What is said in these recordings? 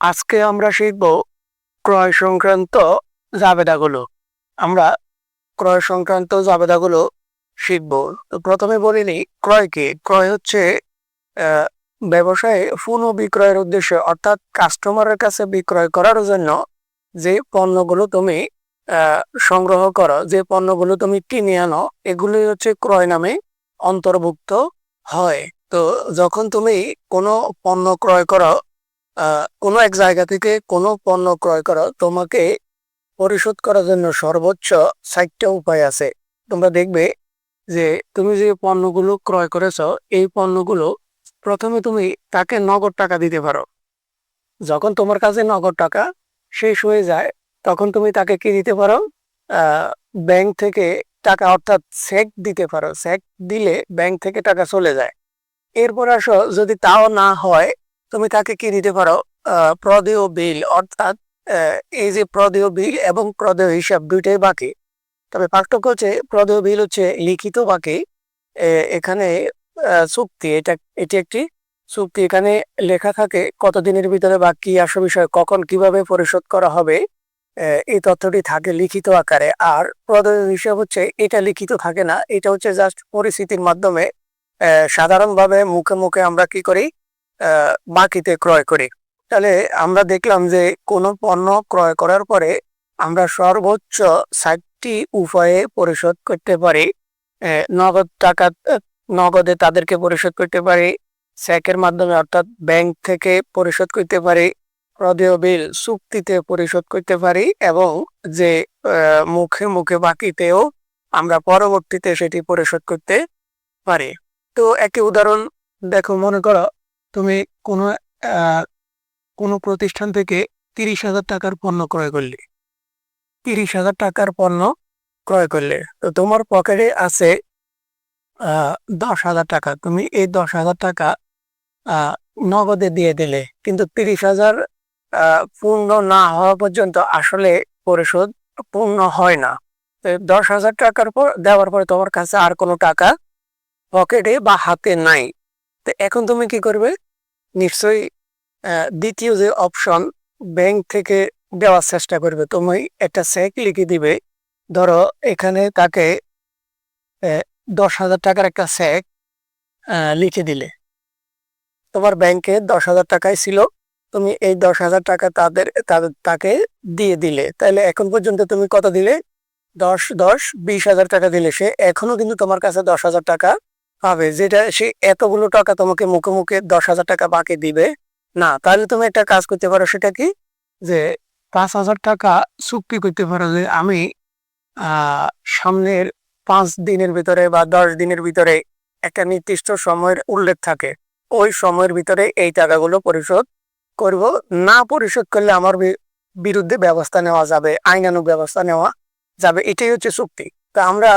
আজকে আমরা শিখব ক্রয় সংক্রান্ত জাবেদাগুলো। আমরা ক্রয় সংক্রান্ত জাবেদাগুলো শিখব। তো প্রথমে বলিনি ক্রয় কি? ক্রয় হচ্ছে ব্যবসায়ে পুনঃ বিক্রয়ের উদ্দেশ্যে, অর্থাৎ কাস্টমারের কাছে বিক্রয় করার জন্য যে পণ্যগুলো তুমি সংগ্রহ করো, যে পণ্যগুলো তুমি কিনে আনো এগুলোই হচ্ছে ক্রয় নামে অন্তর্ভুক্ত হয়। তো যখন তুমি কোনো পণ্য ক্রয় করো কোনো এক জায়গা থেকে কোনো পণ্য ক্রয় করো তোমাকে পরিশোধ করার জন্য সর্বোচ্চ ষাটটা উপায় আছে। তোমরা দেখবে যে তুমি যে পণ্যগুলো ক্রয় করেছ, এই পণ্যগুলো প্রথমে তুমি তাকে নগদ টাকা দিতে পারো। যখন তোমার কাছে নগদ টাকা শেষ হয়ে যায়, তখন তুমি তাকে কি দিতে পারো? ব্যাংক থেকে টাকা, অর্থাৎ চেক দিতে পারো। চেক দিলে ব্যাংক থেকে টাকা চলে যায়। এরপর আসো, যদি তাও না হয় তুমি তাকে কি দিতে পারো? প্রদেয় বিল, অর্থাৎ এই যে প্রদেয় বিল এবং প্রদেয় হিসাব দুইটাই বাকি। তবে পার্থক্য হচ্ছে, প্রদেয় বিল হচ্ছে লিখিত বাকি। এখানে চুক্তি, এটা, এটি একটি চুক্তি। এখানে লেখা থাকে কতদিনের ভিতরে বা কি আসল বিষয়, কখন কীভাবে পরিশোধ করা হবে। এই তথ্যটি থাকে লিখিত আকারে। আর প্রদেয় হিসাব হচ্ছে, এটা লিখিত থাকে না, এটা হচ্ছে জাস্ট পরিস্থিতির মাধ্যমে সাধারণভাবে মুখে মুখে আমরা কি করি বাকিতে ক্রয় করি। তাহলে আমরা দেখলাম যে কোনো পণ্য ক্রয় করার পরে আমরা সর্বোচ্চ ষাটটি উপায়ে পরিশোধ করতে পারি। নগদ টাকা নগদে তাদেরকে পরিশোধ করতে পারি, চেকের মাধ্যমে অর্থাৎ ব্যাংক থেকে পরিশোধ করতে পারি, প্রদেয় বিল চুক্তিতে পরিশোধ করতে পারি এবং যে মুখে মুখে বাকিতেও আমরা পরবর্তীতে সেটি পরিশোধ করতে পারি। তো একটি উদাহরণ দেখো মনে করো তুমি কোনো কোনো প্রতিষ্ঠান থেকে তিরিশ হাজার টাকার পণ্য ক্রয় করলে। তিরিশ হাজার টাকার পণ্য ক্রয় করলে। তো তোমার পকেটে আছে দশ হাজার টাকা। তুমি এই দশ হাজার টাকা নগদে দিয়ে দিলে। কিন্তু তিরিশ হাজার পূর্ণ না হওয়া পর্যন্ত আসলে পরিশোধ পূর্ণ হয় না। দশ হাজার টাকার পর, দেওয়ার পরে তোমার কাছে আর কোনো টাকা পকেটে বা হাতে নাই। এখন তুমি কি করবে? নিশ্চয়ই দ্বিতীয় যে অপশন ব্যাংক থেকে দেওয়ার চেষ্টা করবে। তুমি একটা চেক লিখে দিবে, ধরো এখানে তাকে দশ হাজার টাকার একটা চেক লিখে দিলে। তোমার ব্যাংকে দশ হাজার টাকাই ছিল, তুমি এই দশ হাজার টাকা তাদের তাদের তাকে দিয়ে দিলে। তাহলে এখন পর্যন্ত তুমি কত দিলে? দশ দশ, বিশ হাজার টাকা দিলে। সে এখনও কিন্তু তোমার কাছে দশ হাজার টাকা পাবে যেটা সে এতগুলো টাকা তোমাকে মুখে মুখে দশ হাজার টাকা বাকি দিবে। না, তাহলে তুমি একটা কাজ করতে পারো, সেটা কি? যে পাঁচ হাজার টাকা চুক্তি করতে পারো যে আমি সামনের পাঁচ দিনের ভিতরে বা দশ দিনের ভিতরে একটা নির্দিষ্ট সময়ের উল্লেখ থাকে। ওই সময়ের ভিতরে এই টাকাগুলো পরিশোধ করব। না পরিশোধ করলে আমার বিরুদ্ধে ব্যবস্থা নেওয়া যাবে, আইনানুগ ব্যবস্থা নেওয়া যাবে, এটাই হচ্ছে চুক্তি। তা আমরা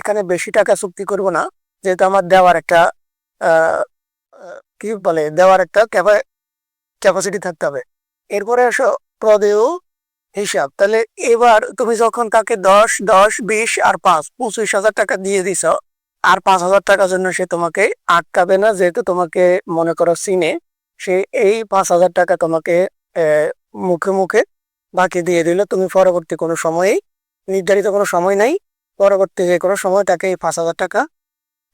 এখানে বেশি টাকা চুক্তি করব না। যেহেতু আমার দেওয়ার একটা কি বলে, দেওয়ার একটা ক্যাপাসিটি থাকতে হবে। এরপরে আসো প্রদেয় হিসাব। তাহলে এবার তুমি যখন তাকে দশ দশ, বিশ আর পাঁচ, পঁচিশ হাজার টাকা দিয়ে দিছ, আর পাঁচ হাজার টাকার জন্য সে তোমাকে আটকাবে না, যেহেতু তোমাকে মনে করো সিনে সে এই পাঁচ হাজার টাকা তোমাকে মুখে মুখে বাকি দিয়ে দিল। তুমি পরবর্তী কোনো সময়ে নির্ধারিত কোনো সময় নাই, পরবর্তী যে কোনো সময় তাকে এই পাঁচ হাজার টাকা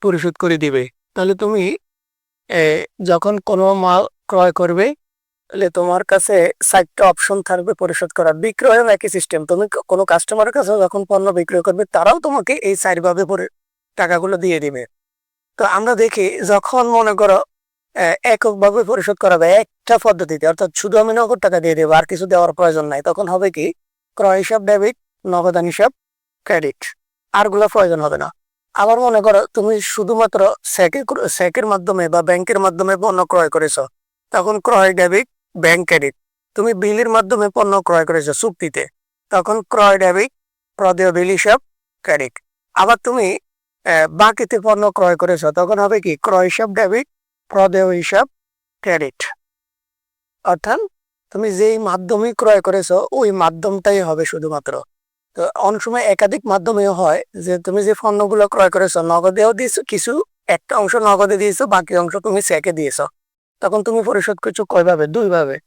পরিশোধ করে দিবে। তাহলে তুমি যখন কোনো মাল ক্রয় করবে, তাহলে তোমার কাছে চারটা অপশন থাকবে পরিশোধ করার। বিক্রয়ের একই সিস্টেম তুমি কোনো কাস্টমারের কাছে যখন পণ্য বিক্রয় করবে, তারাও তোমাকে এই চার ভাবে পরে, টাকাগুলো দিয়ে দিবে। তো আমরা দেখি, যখন মনে করো এককভাবে পরিশোধ করা হবে একটা পদ্ধতিতে, অর্থাৎ শুধু আমি নগদ টাকা দিয়ে দেবো, আর কিছু দেওয়ার প্রয়োজন নাই, তখন হবে কি, ক্রয় হিসাব ডেবিট নগদান হিসাব ক্রেডিট আরগুলো প্রয়োজন হবে না। আবার মনে করো তুমি শুধুমাত্র চেকে চেকের মাধ্যমে বা ব্যাংকের মাধ্যমে পণ্য ক্রয় করেছ, তখন ক্রয় ডেবিট ব্যাংক ক্রেডিট তুমি বিলের মাধ্যমে পণ্য ক্রয় করেছ চুক্তিতে, তখন ক্রয় ডেবিট প্রদেয় বিল হিসাব ক্রেডিট আবার তুমি বাকিতে পণ্য ক্রয় করেছ, তখন হবে কি? ক্রয় হিসাব ডেবিট প্রদেয় হিসাব ক্রেডিট অর্থাৎ তুমি যেই মাধ্যমে ক্রয় করেছ, ওই মাধ্যমটাই হবে শুধুমাত্র। তো অনেক সময় একাধিক মাধ্যমেও হয় যে তুমি যে পণ্যগুলো ক্রয় করেছ, নগদেও দিয়েছ কিছু একটা অংশ নগদে দিয়েছ, বাকি অংশ তুমি চেকে দিয়েছ। তখন তুমি পরিশোধ করছ কয়ভাবে? দুইভাবে।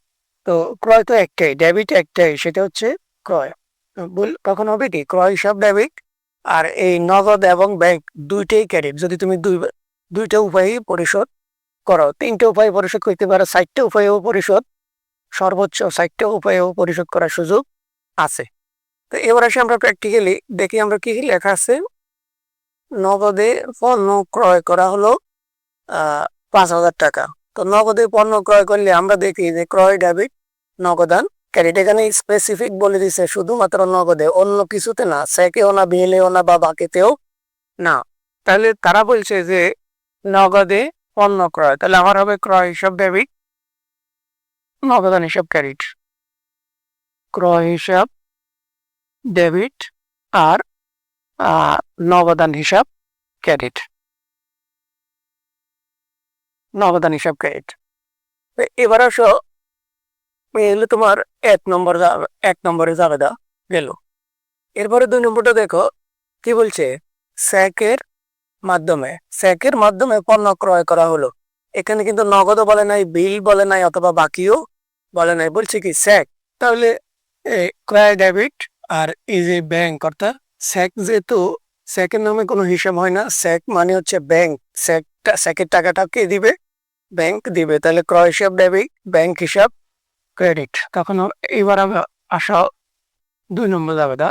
তো ক্রয় তো একটাই ডেবিট একটাই, সেটা হচ্ছে ক্রয়। তো বল- তখন হবে কি ক্রয় হিসাব ডেবিট আর এই নগদ এবং ব্যাংক দুইটাই ক্রেডিট যদি তুমি দুই, দুইটা উপায়ে পরিশোধ করো, তিনটে উপায়ে পরিশোধ করতে পারো, চারটে উপায়েও পরিশোধ, সর্বোচ্চ চারটে উপায়েও পরিশোধ করার সুযোগ আছে। তো এবার আসি আমরা প্র্যাকটিক্যালি দেখি আমরা কি কি লেখা আছে। নগদে পণ্য ক্রয় করা হলো পাঁচ হাজার টাকা। তো নগদে পণ্য ক্রয় করলে আমরা দেখি যে ক্রয় ডেবিট নগদান ক্রেডিট এখানে স্পেসিফিক বলে দিছে, শুধুমাত্র নগদে, অন্য কিছুতে না সেকেও না বিলেও না বা বাকিতেও না। তাহলে তারা বলছে যে নগদে পণ্য ক্রয়, তাহলে আমার হবে ক্রয় হিসাব ডেবিট নগদান হিসাব ক্রেডিট ক্রয় হিসাব ডেবিট আর আহ, নগদান হিসাব ক্রেডিট। নগদান হিসাব ক্রেডিট। এবার আসো এগুলো তোমার এক নম্বর এক নম্বরে যাবে দা গেল। এরপরে দুই নম্বরটা দেখো কি বলছে? স্যাকের মাধ্যমে স্যাকের মাধ্যমে পণ্য ক্রয় করা হলো। এখানে কিন্তু নগদও বলে নাই বিল বলে নাই অথবা বাকিও বলে নাই। বলছে কি স্যাক তাহলে ক্রয় ডেবিট আর এই যে ব্যাংক অর্থাৎ স্যাক যেহেতু স্যাকের নামে কোনো হিসাব হয় না স্যাক মানে হচ্ছে ব্যাংক স্যাকটা স্যাকের টাকাটা কে দিবে? ব্যাংক দিবে। তাহলে ক্রয় হিসাব ডেবিট ব্যাংক হিসাব ক্রেডিট তখন এবার আসা দুই নম্বর যাবে দা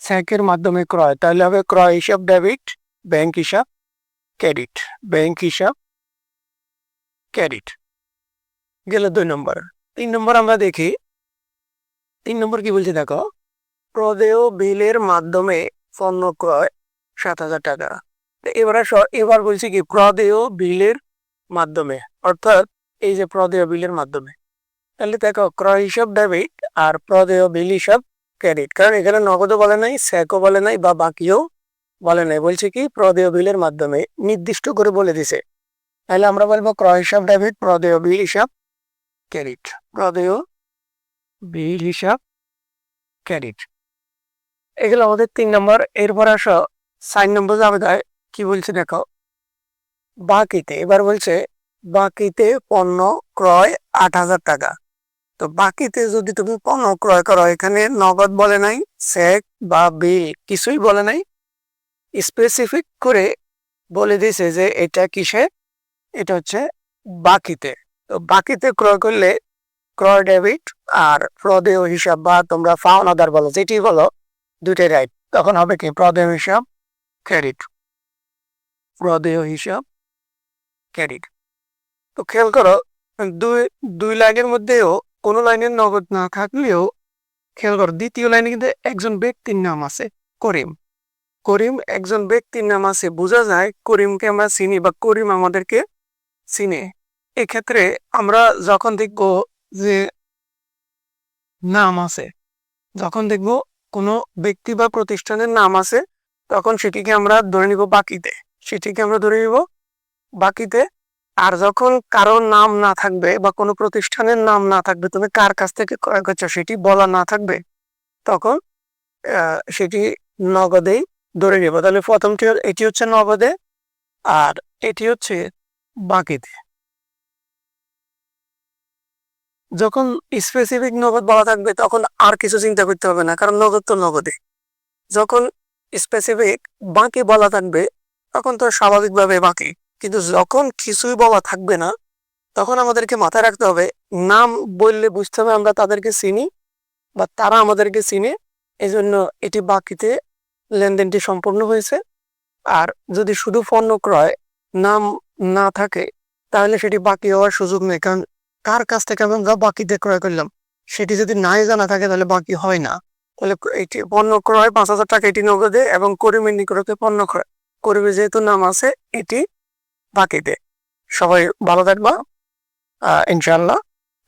স্যাকের মাধ্যমে ক্রয়। তাহলে হবে ক্রয় হিসাব ডেবিট ব্যাংক হিসাব ক্রেডিট ব্যাংক হিসাব ক্রেডিট গেল দুই নম্বর। তিন নম্বর আমরা দেখি, তিন নম্বর কি বলছে দেখো? প্রদেয় বিলের মাধ্যমে পণ্য ক্রয় সাত হাজার টাকা। এবার এবার বলছি কি, প্রদেয় বিলের মাধ্যমে, অর্থাৎ এই যে প্রদেয় বিলের মাধ্যমে। তাহলে দেখো, ক্রয় হিসাব ডেবিট আর প্রদেয় বিল হিসাব ক্রেডিট কারণ এখানে নগদও বলে নাই স্যাকও বলে নাই বা বাকিও বলে নাই। বলছে কি, প্রদেয় বিলের মাধ্যমে নির্দিষ্ট করে বলে দিছে। তাহলে আমরা বলব ক্রয় হিসাব ডেবিট প্রদেয় বিল হিসাব ক্রেডিট প্রদেয় বিল হিসাব ক্রেডিট এগুলো আমাদের তিন নম্বর। এরপর আসো চার নম্বর তাই কি বলছে দেখো? বাকিতে, এবার বলছে, বাকিতে পণ্য ক্রয় আট হাজার টাকা। তো বাকিতে যদি তুমি পণ্য ক্রয় করো, এখানে নগদ বলে নাই চেক বা বিল, কিছুই বলে নাই। স্পেসিফিক করে বলে দিছে যে এটা কিসে? এটা হচ্ছে বাকিতে। তো বাকিতে ক্রয় করলে ক্রয় ডেবিট আর প্রদেয় হিসাব বা তোমরা ফাউনাদার বলো, যেটি বলো দুইটাই রাইট তখন হবে কি? প্রদেয় হিসাব ক্রেডিট প্রদেয় হিসাব ক্রেডিট তো খেয়াল করো, দুই দুই লাইনের মধ্যেও কোনো লাইনের নগদ না থাকলেও খেয়াল করো, দ্বিতীয় লাইনে কিন্তু একজন ব্যক্তির নাম আছে, করিম। করিম একজন ব্যক্তির নাম আছে, বোঝা যায় করিমকে আমরা চিনি বা করিম আমাদেরকে চিনে। এক্ষেত্রে আমরা যখন দেখব যে নাম আছে, যখন দেখব কোনো ব্যক্তি বা প্রতিষ্ঠানের নাম আছে, তখন সেটিকে আমরা ধরে নিব বাকিতে। সেটিকে আমরা ধরে নিব বাকিতে। আর যখন কারোর নাম না থাকবে বা কোনো প্রতিষ্ঠানের নাম না থাকবে, তুমি কার কাছ থেকে ক্রয় করছ সেটি বলা না থাকবে, তখন সেটি নগদেই ধরে নিব। তাহলে প্রথমটি এটি হচ্ছে নগদে, আর এটি হচ্ছে বাকিতে। যখন স্পেসিফিক নগদ বলা থাকবে, তখন আর কিছু চিন্তা করতে হবে না, কারণ নগদ তো নগদে। যখন স্পেসিফিক বাকি বলা থাকবে, তখন তো স্বাভাবিকভাবে বাকি। কিন্তু যখন কিছুই বলা থাকবে না, তখন আমাদেরকে মাথায় রাখতে হবে, নাম বললে বুঝতে হবে আমরা তাদেরকে চিনি, বা তারা আমাদেরকে চিনে এই জন্য এটি বাকিতে লেনদেনটি সম্পূর্ণ হয়েছে। আর যদি শুধু পণ্য ক্রয় নাম না থাকে, তাহলে সেটি বাকি হওয়ার সুযোগ নেই, কারণ কার কাছ থেকে আমরা বাকিতে ক্রয় করলাম? সেটি যদি নাই জানা থাকে তাহলে বাকি হয় না। তাহলে এটি পণ্য ক্রয় পাঁচ হাজার টাকা এটি নগদে এবং করিমের নিকটকে পণ্য ক্রয়। করিমের যেহেতু নাম আছে, এটি বাকিতে সবাই ভালো থাকবা। ইনশাল্লাহ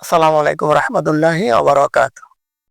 আসসালামু আলাইকুম রহমতুল্লাহি আবরাকাত